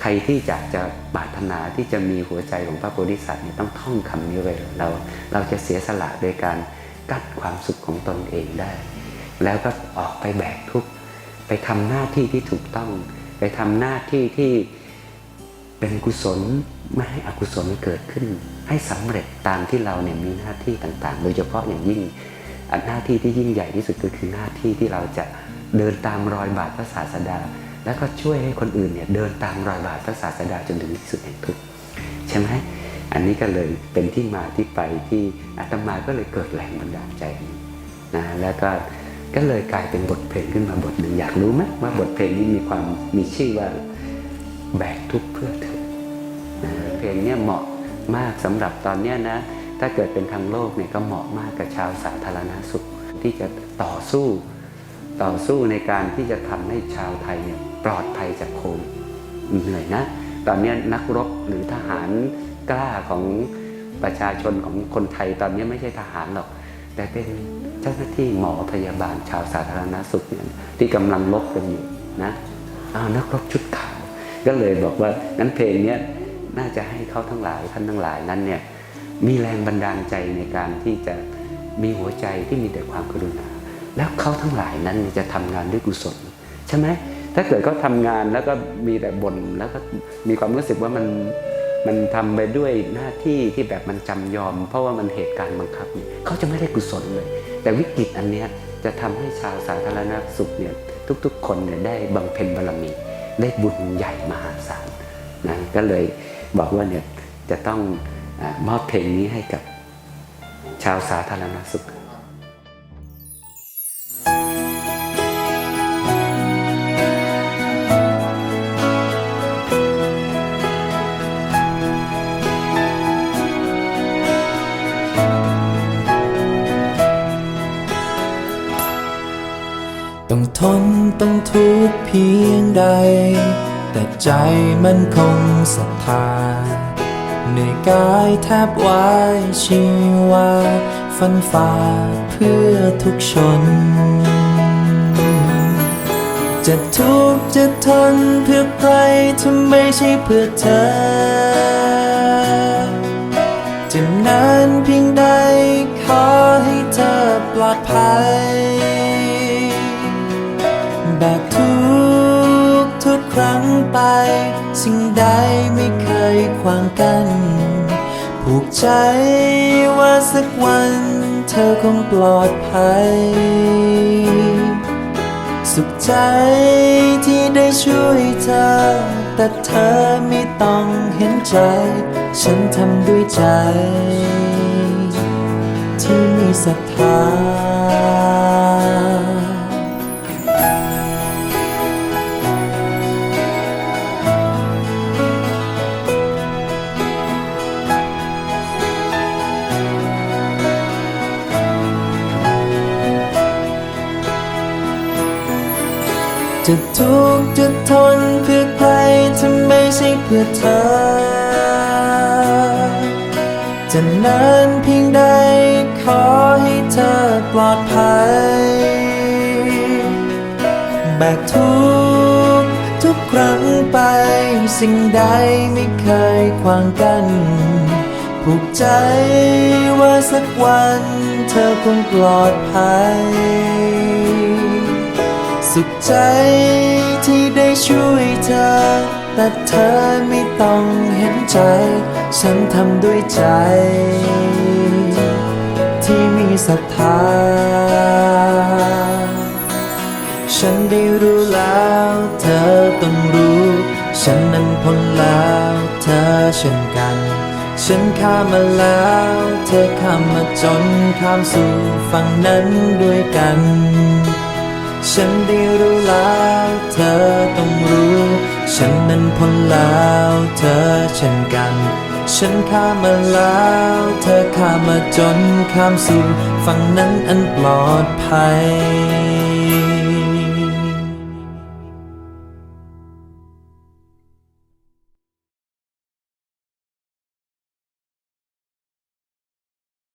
ใครที่จะจะปรารถนาที่จะมีหัวใจของพระโพธิสัตว์เนี่ยต้องท่องคำนี้ไว้เรา เราจะเสียสละโดยการกัดความสุขของตนเองได้ แล้วก็ออกไปแบกทุกข์ไปทำหน้าที่ที่ถูกต้อง ไปทำหน้าที่ที่เป็นกุศลไม่ให้อกุศลเกิดขึ้น ให้สำเร็จตามที่เราเนี่ยมีหน้าที่ต่างๆ โดยเฉพาะอย่างยิ่งหน้าที่ที่ยิ่งใหญ่ที่สุดก็คือหน้าที่ที่เราจะเดินตามรอยบาทพระศาสดา แล้วก็ช่วยให้คนอื่นเนี่ยเดินตามรอยบาทพระศาสดาจนถึงที่สุดแห่งทุกข์ใช่ไหมอันนี้ก็เลยเป็นที่มาที่ไปที่อาตมาก็เลยเกิดแรงบันดาลใจนี้นะแล้วก็ก็เลยกลายเป็นบทเพลงขึ้นมาบทหนึ่งอยากรู้ไหมว่าบทเพลงนี้มีความมีชื่อว่าแบกทุกข์เพื่อเธอเพลงนี้เหมาะมากสำหรับตอนนี้นะถ้าเกิดเป็นทางโลกเนี่ยก็เหมาะมากกับชาวสาธารณสุขที่จะต่อสู้ต่อสู้ในการที่จะทำให้ชาวไทยเนี่ย ปลอดภัยจากโควิดเหนื่อยนะ ตอนนี้นักรบหรือทหารกล้าของประชาชนของคนไทยตอนนี้ไม่ใช่ทหารหรอก แต่เป็นเจ้าหน้าที่หมอพยาบาลชาวสาธารณสุขเนี่ยที่กำลังลบกันอยู่นะอานักรบชุดขาวก็เลยบอกว่านั้นเพลงนี้น่าจะให้เขาทั้งหลายท่านทั้งหลายนั้นเนี่ยมีแรงบันดาลใจในการที่จะมีหัวใจที่มีแต่ความกรุณา แล้วเขาทั้งหลายนั้นจะทำงานด้วยกุศล ใช่ไหม ถ้าเกิดเขาทำงานแล้วก็มีแต่บ่นแล้วก็มีความรู้สึกว่ามันมันทำไปด้วยหน้าที่ที่แบบมันจำยอม เพราะว่ามันเหตุการณ์บังคับเนี่ยเขาจะไม่ได้กุศลเลย แต่วิกฤตอันเนี้ยจะทำให้ชาวสาธารณสุขเนี่ยทุกๆ คนเนี่ยได้บำเพ็ญบารมี ได้บุญใหญ่มหาศาลนะก็เลยบอกว่าเนี่ยจะต้องอมอบเพลงนี้ให้กับชาวสาธารณสุข ต้องทนต้องทุกข์เพียงใด แต่ใจมันคงศรัทธาเหนื่อยกายแทบวายชีวาฟันฝ่าเพื่อทุกชน จะทุกข์จะทนเพื่อใครถ้าไม่ใช่เพื่อเธอจะนานเพียงใดขอให้เธอปลอดภัย แบกทุกทุกครั้งไป สิ่งใดไม่เคยขวางกัน ผูกใจว่าสักวันเธอคงปลอดภัย สุขใจที่ได้ช่วยเธอ แต่เธอไม่ต้องเห็นใจ ฉันทำด้วยใจ ที่มีศรัทธา จะทุกข์จะทนเพื่อใครถ้าไม่ใช่เพื่อเธอ จะนานเพียงใดขอให้เธอปลอดภัย แบกทุกทุกครั้งไป สิ่งใดไม่เคยขวางกันผูกใจว่าสักวันเธอคงปลอดภัย สุขใจที่ได้ช่วยเธอ แต่เธอไม่ต้องเห็นใจ ฉันทำด้วยใจ ที่มีศรัทธา ฉันได้รู้แล้ว เธอต้องรู้ ฉันนั้นพ้นแล้วเธอเช่นกัน ฉันข้ามมาแล้ว เธอข้ามมาจนข้ามสู่ฝั่งนั้นด้วยกัน ฉันได้รู้แล้วเธอต้องรู้ ฉันนั้นพ้นแล้วเธอเช่นกัน ฉันข้ามมาแล้วเธอข้ามมาจนข้ามสู่ฝั่งนั้นอันปลอดภัย